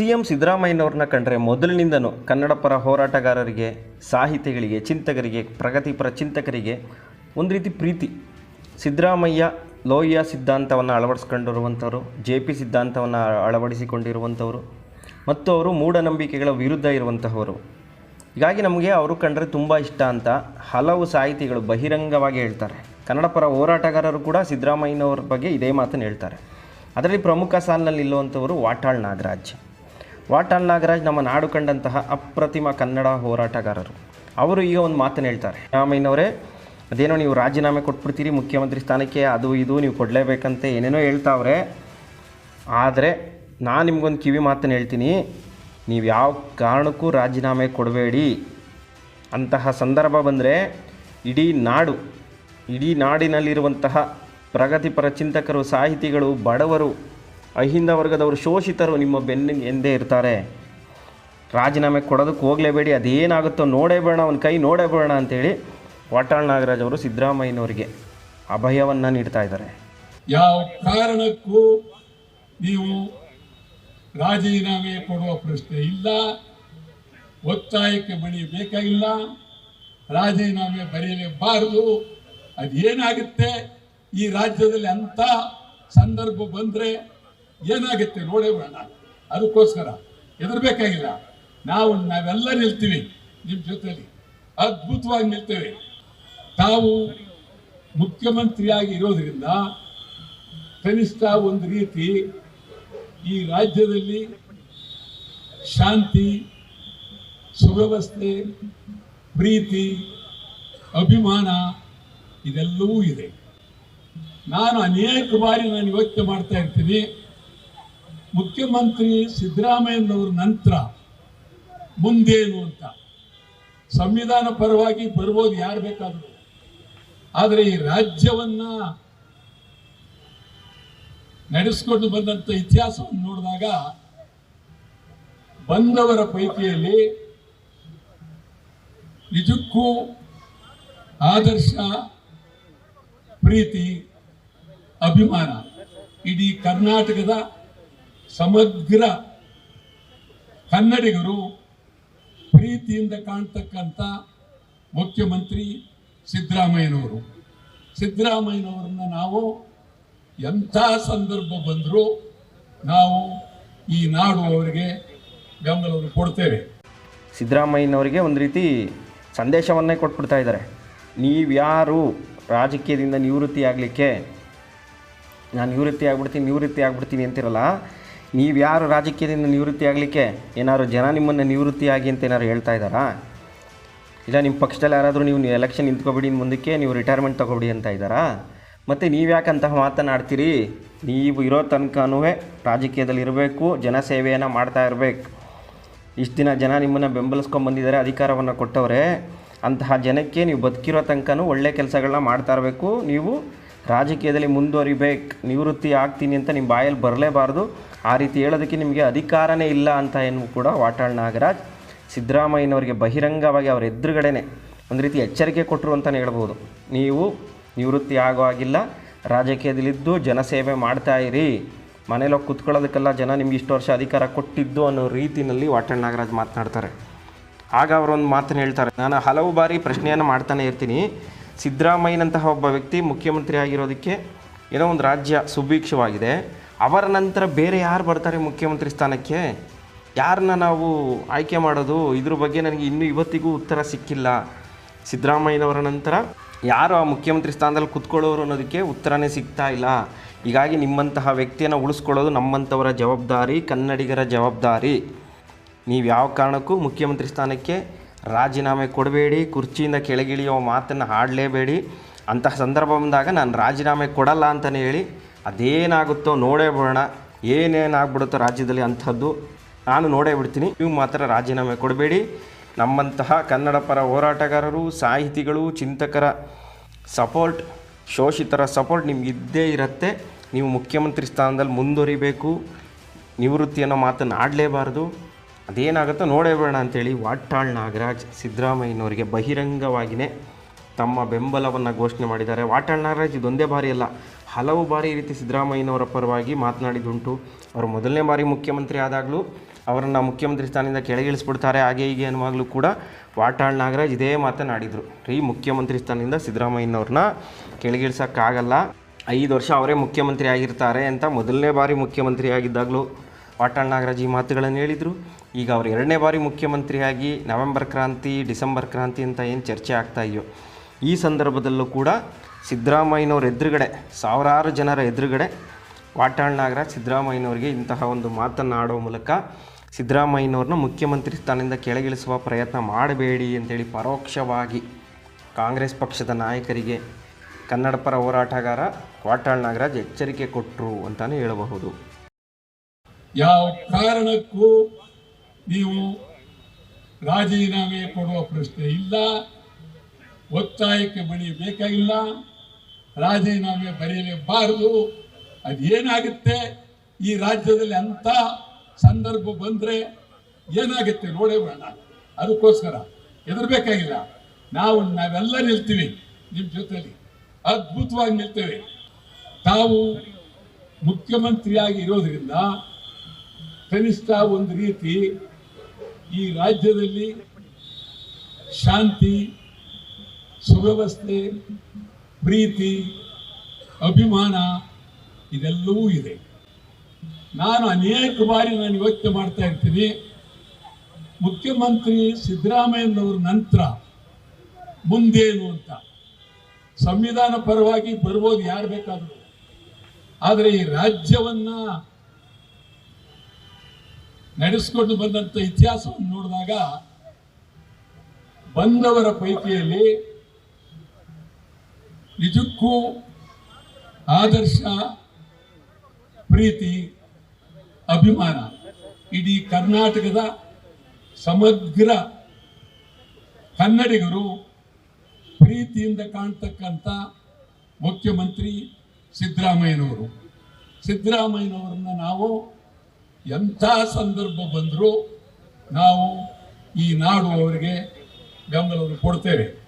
C M ಸಿದ್ದರಾಮಯ್ಯನವ್ರನ್ನ ಕಂಡ್ರೆ ಮೊದಲಿನಿಂದನೂ ಕನ್ನಡ ಪರ ಹೋರಾಟಗಾರರಿಗೆ, ಸಾಹಿತಿಗಳಿಗೆ, ಚಿಂತಕರಿಗೆ ಪ್ರಗತಿಪರ ಚಿಂತಕರಿಗೆ ಒಂದು ರೀತಿ ಪ್ರೀತಿ. ಸಿದ್ದರಾಮಯ್ಯ ಲೋಹಿಯ ಸಿದ್ಧಾಂತವನ್ನು ಅಳವಡಿಸ್ಕೊಂಡಿರುವಂಥವ್ರು, ಜೆ ಪಿ ಸಿದ್ಧಾಂತವನ್ನು ಅಳವಡಿಸಿಕೊಂಡಿರುವಂಥವರು, ಮತ್ತು ಅವರು ಮೂಢನಂಬಿಕೆಗಳ ವಿರುದ್ಧ ಇರುವಂತಹವರು. ಹೀಗಾಗಿ ನಮಗೆ ಅವರು ಕಂಡ್ರೆ ತುಂಬ ಇಷ್ಟ ಅಂತ ಹಲವು ಸಾಹಿತಿಗಳು ಬಹಿರಂಗವಾಗಿ ಹೇಳ್ತಾರೆ. ಕನ್ನಡ ಪರ ಹೋರಾಟಗಾರರು ಕೂಡ ಸಿದ್ದರಾಮಯ್ಯನವ್ರ ಬಗ್ಗೆ ಇದೇ ಮಾತನ್ನು ಹೇಳ್ತಾರೆ. ಅದರಲ್ಲಿ ಪ್ರಮುಖ ಸಾಲಿನಲ್ಲಿ ಇಲ್ಲುವಂಥವರು ವಾಟಾಳ್ ನಾಗರಾಜ್. ವಾಟಾಳ್ ನಾಗರಾಜ್ ನಮ್ಮ ನಾಡು ಕಂಡಂತಹ ಅಪ್ರತಿಮ ಕನ್ನಡ ಹೋರಾಟಗಾರರು. ಅವರು ಈಗ ಒಂದು ಮಾತನ್ನು ಹೇಳ್ತಾರೆ. ರಾಮಯ್ಯನವರೇ, ಅದೇನೋ ನೀವು ರಾಜೀನಾಮೆ ಕೊಟ್ಬಿಡ್ತೀರಿ, ಮುಖ್ಯಮಂತ್ರಿ ಸ್ಥಾನಕ್ಕೆ ಅದು ಇದು, ನೀವು ಕೊಡಲೇಬೇಕಂತೆ ಏನೇನೋ ಹೇಳ್ತಾವ್ರೆ. ಆದರೆ ನಾನು ನಿಮ್ಗೊಂದು ಕಿವಿ ಮಾತನ್ನು ಹೇಳ್ತೀನಿ. ನೀವು ಯಾವ ಕಾರಣಕ್ಕೂ ರಾಜೀನಾಮೆ ಕೊಡಬೇಡಿ. ಅಂತಹ ಸಂದರ್ಭ ಬಂದರೆ ಇಡೀ ನಾಡು, ಇಡೀ ನಾಡಿನಲ್ಲಿರುವಂತಹ ಪ್ರಗತಿಪರ ಚಿಂತಕರು, ಸಾಹಿತಿಗಳು, ಬಡವರು ಅಹಿಂದ ವರ್ಗದವರು ಶೋಷಿತರು, ನಿಮ್ಮ ಬೆನ್ನ ಎಂದೇ ಇರ್ತಾರೆ. ರಾಜೀನಾಮೆ ಕೊಡೋದಕ್ಕೆ ಹೋಗಲೇಬೇಡಿ, ಅದೇನಾಗುತ್ತೋ ನೋಡೇ ಬೇಡ ಅವನ ಕೈ ನೋಡೇ ಬೇಡ ಅಂತೇಳಿ ವಾಟಾಳ್ ನಾಗರಾಜ್ ಅವರು ಸಿದ್ದರಾಮಯ್ಯನವರಿಗೆ ಅಭಯವನ್ನು ನೀಡ್ತಾ ಇದ್ದಾರೆ. ಯಾವ ಕಾರಣಕ್ಕೂ ನೀವು ರಾಜೀನಾಮೆ ಕೊಡುವ ಪ್ರಶ್ನೆ ಇಲ್ಲ, ಒತ್ತಾಯಕ್ಕೆ ಬಳಿ ಬೇಕಾಗಿಲ್ಲ, ರಾಜೀನಾಮೆ ಬರೆಯಲೇಬಾರದು, ಅದೇನಾಗುತ್ತೆ? ಈ ರಾಜ್ಯದಲ್ಲಿ ಅಂತ ಸಂದರ್ಭ ಬಂದ್ರೆ ಏನಾಗುತ್ತೆ ನೋಡೇ ಬೇಡ ಅದಕ್ಕೋಸ್ಕರ ಹೆದರ್ಬೇಕಾಗಿಲ್ಲ. ನಾವು, ನಾವೆಲ್ಲ ನಿಲ್ತೀವಿ ನಿಮ್ಮ ಜೊತೆಯಲ್ಲಿ ಅದ್ಭುತವಾಗಿ ನಿಲ್ತೇವೆ. ತಾವು ಮುಖ್ಯಮಂತ್ರಿಯಾಗಿ ಇರೋದರಿಂದ ಕನಿಷ್ಠ ಒಂದು ರೀತಿ ಈ ರಾಜ್ಯದಲ್ಲಿ ಶಾಂತಿ, ಸುವ್ಯವಸ್ಥೆ, ಪ್ರೀತಿ, ಅಭಿಮಾನ ಇದೆಲ್ಲವೂ ಇದೆ. ನಾನು ಅನೇಕ ಬಾರಿ ನಾನು ಯೋಚನೆ ಮಾಡ್ತಾ ಇರ್ತೀನಿ. ಮುಖ್ಯಮಂತ್ರಿ ಸಿದ್ದರಾಮಯ್ಯನವ್ರ ನಂತರ ಮುಂದೇನು ಅಂತ. ಸಂವಿಧಾನ ಪರವಾಗಿ ಬರ್ಬೋದು, ಯಾರು ಬೇಕಾದರೂ. ಆದರೆ ಈ ರಾಜ್ಯವನ್ನ ನಡೆಸಿಕೊಂಡು ಬಂದಂತ ಇತಿಹಾಸವನ್ನು ನೋಡಿದಾಗ ಬಂದವರ ಪೈಕಿಯಲ್ಲಿ ನಿಜಕ್ಕೂ ಆದರ್ಶ, ಪ್ರೀತಿ, ಅಭಿಮಾನ ಇಡೀ ಕರ್ನಾಟಕದ ಸಮಗ್ರ ಕನ್ನಡಿಗರು ಪ್ರೀತಿಯಿಂದ ಕಾಣ್ತಕ್ಕಂಥ ಮುಖ್ಯಮಂತ್ರಿ ಸಿದ್ದರಾಮಯ್ಯನವರು. ಸಿದ್ದರಾಮಯ್ಯನವರನ್ನ ನಾವು ಎಂಥ ಸಂದರ್ಭ ಬಂದರೂ ನಾವು ಈ ನಾಡು ಅವರಿಗೆ ಬೆಂಬಲವನ್ನು ಕೊಡ್ತೇವೆ. ಸಿದ್ದರಾಮಯ್ಯನವರಿಗೆ ಒಂದು ರೀತಿ ಸಂದೇಶವನ್ನೇ ಕೊಟ್ಬಿಡ್ತಾ ಇದ್ದಾರೆ. ನೀವ್ಯಾರು ರಾಜಕೀಯದಿಂದ ನಿವೃತ್ತಿ ಆಗಲಿಕ್ಕೆ ನಾನು ನಿವೃತ್ತಿ ಆಗ್ಬಿಡ್ತೀನಿ ನಿವೃತ್ತಿ ಆಗ್ಬಿಡ್ತೀನಿ ಅಂತಿರಲ್ಲ ನೀವ್ಯಾರು ರಾಜಕೀಯದಿಂದ ನಿವೃತ್ತಿ ಆಗಲಿಕ್ಕೆ ಏನಾದ್ರು ಜನ ನಿಮ್ಮನ್ನು ನಿವೃತ್ತಿ ಆಗಿ ಅಂತ ಏನಾದ್ರು ಹೇಳ್ತಾ ಇದ್ದಾರಾ? ಇಲ್ಲ ನಿಮ್ಮ ಪಕ್ಷದಲ್ಲಿ ಯಾರಾದರೂ ನೀವು ಎಲೆಕ್ಷನ್ ನಿಂತ್ಕೊಬಿಡಿ ಮುಂದಕ್ಕೆ ನೀವು ರಿಟೈರ್ಮೆಂಟ್ ತೊಗೊಬಿಡಿ ಅಂತ ಇದ್ದಾರಾ? ಮತ್ತು ನೀವು ಯಾಕಂತಹ ಮಾತನಾಡ್ತೀರಿ? ನೀವು ಇರೋ ತನಕನೂ ರಾಜಕೀಯದಲ್ಲಿ ಇರಬೇಕು, ಜನಸೇವೆಯನ್ನು ಮಾಡ್ತಾ ಇರಬೇಕು. ಇಷ್ಟು ದಿನ ಜನ ನಿಮ್ಮನ್ನು ಬೆಂಬಲಿಸ್ಕೊಂಡು ಬಂದಿದ್ದಾರೆ, ಅಧಿಕಾರವನ್ನು ಕೊಟ್ಟವರೇ. ಅಂತಹ ಜನಕ್ಕೆ ನೀವು ಬದುಕಿರೋ ತನಕನೂ ಒಳ್ಳೆ ಕೆಲಸಗಳನ್ನ ಮಾಡ್ತಾ ಇರಬೇಕು. ನೀವು ರಾಜಕೀಯದಲ್ಲಿ ಮುಂದುವರಿಬೇಕು. ನಿವೃತ್ತಿ ಆಗ್ತೀನಿ ಅಂತ ನಿಮ್ಮ ಬಾಯಲ್ಲಿ ಬರಲೇಬಾರ್ದು. ಆ ರೀತಿ ಹೇಳೋದಕ್ಕೆ ನಿಮಗೆ ಅಧಿಕಾರನೇ ಇಲ್ಲ ಅಂತ ಏನು ಕೂಡ ವಾಟಾಳ್ ನಾಗರಾಜ್ ಸಿದ್ದರಾಮಯ್ಯನವರಿಗೆ ಬಹಿರಂಗವಾಗಿ ಅವರ ಎದುರುಗಡೆನೆ ಒಂದು ರೀತಿ ಎಚ್ಚರಿಕೆ ಕೊಟ್ಟರು ಅಂತಲೇ ಹೇಳ್ಬೋದು. ನೀವು ನಿವೃತ್ತಿ ಆಗೋ ಆಗಿಲ್ಲ ರಾಜಕೀಯದಲ್ಲಿದ್ದು ಜನಸೇವೆ ಮಾಡ್ತಾ ಇರಿ. ಮನೇಲಿ ಕುತ್ಕೊಳ್ಳೋದಕ್ಕೆಲ್ಲ ಜನ ನಿಮ್ಗೆ ಇಷ್ಟು ವರ್ಷ ಅಧಿಕಾರ ಕೊಟ್ಟಿದ್ದು ಅನ್ನೋ ರೀತಿಯಲ್ಲಿ ವಾಟಾಳ್ ನಾಗರಾಜ್ ಮಾತನಾಡ್ತಾರೆ. ಆಗ ಅವರೊಂದು ಮಾತನ್ನು ಹೇಳ್ತಾರೆ. ನಾನು ಹಲವು ಬಾರಿ ಪ್ರಶ್ನೆಯನ್ನು ಮಾಡ್ತಾನೆ ಇರ್ತೀನಿ. ಸಿದ್ದರಾಮಯ್ಯನಂತಹ ಒಬ್ಬ ವ್ಯಕ್ತಿ ಮುಖ್ಯಮಂತ್ರಿ ಆಗಿರೋದಕ್ಕೆ ಏನೋ ಒಂದು ರಾಜ್ಯ ಸುಭಿಕ್ಷವಾಗಿದೆ. ಅವರ ನಂತರ ಬೇರೆ ಯಾರು ಬರ್ತಾರೆ ಮುಖ್ಯಮಂತ್ರಿ ಸ್ಥಾನಕ್ಕೆ? ಯಾರನ್ನ ನಾವು ಆಯ್ಕೆ ಮಾಡೋದು? ಇದ್ರ ಬಗ್ಗೆ ನನಗೆ ಇನ್ನೂ ಇವತ್ತಿಗೂ ಉತ್ತರ ಸಿಕ್ಕಿಲ್ಲ. ಸಿದ್ದರಾಮಯ್ಯನವರ ನಂತರ ಯಾರು ಆ ಮುಖ್ಯಮಂತ್ರಿ ಸ್ಥಾನದಲ್ಲಿ ಕುತ್ಕೊಳ್ಳೋರು ಅನ್ನೋದಕ್ಕೆ ಉತ್ತರನೇ ಸಿಗ್ತಾ ಇಲ್ಲ. ಹೀಗಾಗಿ ನಿಮ್ಮಂತಹ ವ್ಯಕ್ತಿಯನ್ನು ಉಳಿಸ್ಕೊಳ್ಳೋದು ನಮ್ಮಂಥವರ ಜವಾಬ್ದಾರಿ, ಕನ್ನಡಿಗರ ಜವಾಬ್ದಾರಿ. ನೀವು ಯಾವ ಕಾರಣಕ್ಕೂ ಮುಖ್ಯಮಂತ್ರಿ ಸ್ಥಾನಕ್ಕೆ ರಾಜೀನಾಮೆ ಕೊಡಬೇಡಿ, ಕುರ್ಚಿಯಿಂದ ಕೆಳಗಿಳಿಯೋ ಮಾತನ್ನು ಹಾಡಲೇಬೇಡಿ. ಅಂತಹ ಸಂದರ್ಭ ಬಂದಾಗ ನಾನು ರಾಜೀನಾಮೆ ಕೊಡಲ್ಲ ಅಂತಲೇ ಹೇಳಿ ಅದೇನಾಗುತ್ತೋ ನೋಡೇ ಬಿಡೋಣ ಏನೇನಾಗ್ಬಿಡುತ್ತೋ ರಾಜ್ಯದಲ್ಲಿ ಅಂಥದ್ದು ನಾನು ನೋಡೇ ಬಿಡ್ತೀನಿ. ನೀವು ಮಾತ್ರ ರಾಜೀನಾಮೆ ಕೊಡಬೇಡಿ. ನಮ್ಮಂತಹ ಕನ್ನಡ ಪರ ಹೋರಾಟಗಾರರು, ಸಾಹಿತಿಗಳು, ಚಿಂತಕರ ಸಪೋರ್ಟ್, ಶೋಷಿತರ ಸಪೋರ್ಟ್ ನಿಮ್ಗೆ ಇದ್ದೇ ಇರುತ್ತೆ. ನೀವು ಮುಖ್ಯಮಂತ್ರಿ ಸ್ಥಾನದಲ್ಲಿ ಮುಂದುವರಿಬೇಕು. ನಿವೃತ್ತಿ ಅನ್ನೋ ಮಾತನ್ನು ಆಡಲೇಬಾರ್ದು ಅದೇನಾಗುತ್ತೋ ನೋಡೇ ಬೇಡ ಅಂತೇಳಿ ವಾಟಾಳ್ ನಾಗರಾಜ್, ಸಿದ್ದರಾಮಯ್ಯನವರಿಗೆ ಬಹಿರಂಗವಾಗಿಯೇ ತಮ್ಮ ಬೆಂಬಲವನ್ನು ಘೋಷಣೆ ಮಾಡಿದ್ದಾರೆ. ವಾಟಾಳ್ ನಾಗರಾಜ್ ಇದೊಂದೇ ಬಾರಿ ಅಲ್ಲ, ಹಲವು ಬಾರಿ ಈ ರೀತಿ ಸಿದ್ದರಾಮಯ್ಯನವರ ಪರವಾಗಿ ಮಾತನಾಡಿದುಂಟು ಅವರು ಮೊದಲನೇ ಬಾರಿ ಮುಖ್ಯಮಂತ್ರಿ ಆದಾಗಲೂ ಅವರನ್ನು ಮುಖ್ಯಮಂತ್ರಿ ಸ್ಥಾನದಿಂದ ಕೆಳಗಿಳಿಸ್ಬಿಡ್ತಾರೆ. ಹಾಗೆ ಹೀಗೆ ಅನ್ನುವಾಗಲೂ ಕೂಡ ವಾಟಾಳ್ ನಾಗರಾಜ್ ಇದೇ ಮಾತನಾಡಿದರು. ರೀ, ಮುಖ್ಯಮಂತ್ರಿ ಸ್ಥಾನದಿಂದ ಸಿದ್ದರಾಮಯ್ಯನವ್ರನ್ನ ಕೆಳಗಿಳಿಸೋಕ್ಕಾಗಲ್ಲ. ಐದು ವರ್ಷ ಅವರೇ ಮುಖ್ಯಮಂತ್ರಿ ಆಗಿರ್ತಾರೆ ಅಂತ ಮೊದಲನೇ ಬಾರಿ ಮುಖ್ಯಮಂತ್ರಿ ಆಗಿದ್ದಾಗಲೂ ವಾಟಾಳ್ ನಾಗರಾಜ್ ಈ ಮಾತುಗಳನ್ನು ಹೇಳಿದರು. ಈಗ ಅವರು ಎರಡನೇ ಬಾರಿ ಮುಖ್ಯಮಂತ್ರಿಯಾಗಿ ನವೆಂಬರ್ ಕ್ರಾಂತಿ, ಡಿಸೆಂಬರ್ ಕ್ರಾಂತಿ ಅಂತ ಏನು ಚರ್ಚೆ ಆಗ್ತಾ ಇದೆಯೋ? ಈ ಸಂದರ್ಭದಲ್ಲೂ ಕೂಡ ಸಿದ್ದರಾಮಯ್ಯನವ್ರ ಎದುರುಗಡೆ, ಸಾವಿರಾರು ಜನರ ಎದುರುಗಡೆ ವಾಟಾಳ್ ನಾಗರಾಜ್ ಸಿದ್ದರಾಮಯ್ಯನವರಿಗೆ ಇಂತಹ ಒಂದು ಮಾತನ್ನು ಮೂಲಕ ಸಿದ್ದರಾಮಯ್ಯನವ್ರನ್ನ ಮುಖ್ಯಮಂತ್ರಿ ಸ್ಥಾನದಿಂದ ಕೆಳಗಿಳಿಸುವ ಪ್ರಯತ್ನ ಮಾಡಬೇಡಿ ಅಂತೇಳಿ ಪರೋಕ್ಷವಾಗಿ ಕಾಂಗ್ರೆಸ್ ಪಕ್ಷದ ನಾಯಕರಿಗೆ ಕನ್ನಡ ಪರ ಹೋರಾಟಗಾರ ವಾಟಾಳ್ ನಾಗರಾಜ್ ಎಚ್ಚರಿಕೆ ಕೊಟ್ಟರು ಅಂತಲೇ ಹೇಳಬಹುದು. ಯಾವ ಕಾರಣಕ್ಕೂ ನೀವು ರಾಜೀನಾಮೆ ಕೊಡುವ ಪ್ರಶ್ನೆ ಇಲ್ಲ. ಒತ್ತಾಯಕ್ಕೆ ಬಳಿ ಬೇಕಾಗಿಲ್ಲ. ರಾಜೀನಾಮೆ ಬರೆಯಲೇಬಾರದು. ಅದೇನಾಗುತ್ತೆ ಈ ರಾಜ್ಯದಲ್ಲಿ ಅಂತ ಸಂದರ್ಭ ಬಂದ್ರೆ ಏನಾಗುತ್ತೆ ನೋಡೇ ಬೇಡ. ಅದಕ್ಕೋಸ್ಕರ ಹೆದರ್ಬೇಕಾಗಿಲ್ಲ. ನಾವು, ನಾವೆಲ್ಲ ನಿಲ್ತೀವಿ ನಿಮ್ಮ ಜೊತೆಯಲ್ಲಿ ಅದ್ಭುತವಾಗಿ ನಿಲ್ತೇವೆ. ತಾವು ಮುಖ್ಯಮಂತ್ರಿಯಾಗಿ ಇರೋದ್ರಿಂದ ಕನಿಷ್ಠ ಒಂದು ರೀತಿ ಈ ರಾಜ್ಯದಲ್ಲಿ ಶಾಂತಿ ಸುವ್ಯವಸ್ಥೆ, ಪ್ರೀತಿ, ಅಭಿಮಾನ, ಇದೆಲ್ಲವೂ ಇದೆ. ನಾನು ಅನೇಕ ಬಾರಿ ನಾನು ಯೋಚನೆ ಮಾಡ್ತಾ ಇರ್ತೀನಿ. ಮುಖ್ಯಮಂತ್ರಿ ಸಿದ್ದರಾಮಯ್ಯನವ್ರ ನಂತರ ಮುಂದೇನು ಅಂತ. ಸಂವಿಧಾನ ಪರವಾಗಿ ಬರ್ಬೋದು, ಯಾರು ಬೇಕಾದರೂ. ಆದರೆ ಈ ರಾಜ್ಯವನ್ನ ನಡೆಸಿಕೊಂಡು ಬಂದಂತ ಇತಿಹಾಸವನ್ನು ನೋಡಿದಾಗ ಬಂದವರ ಪೈಕಿಯಲ್ಲಿ ನಿಜಕ್ಕೂ ಆದರ್ಶ, ಪ್ರೀತಿ, ಅಭಿಮಾನ. ಇಡೀ ಕರ್ನಾಟಕದ ಸಮಗ್ರ ಕನ್ನಡಿಗರು ಪ್ರೀತಿಯಿಂದ ಕಾಣ್ತಕ್ಕಂಥ ಮುಖ್ಯಮಂತ್ರಿ ಸಿದ್ದರಾಮಯ್ಯನವರು. ಸಿದ್ದರಾಮಯ್ಯನವರನ್ನ ನಾವು ಎಂಥ ಸಂದರ್ಭ ಬಂದರೂ ನಾವು ಈ ನಾಡು ಅವರಿಗೆ ಬೆಂಬಲವನ್ನು ಕೊಡ್ತೇವೆ.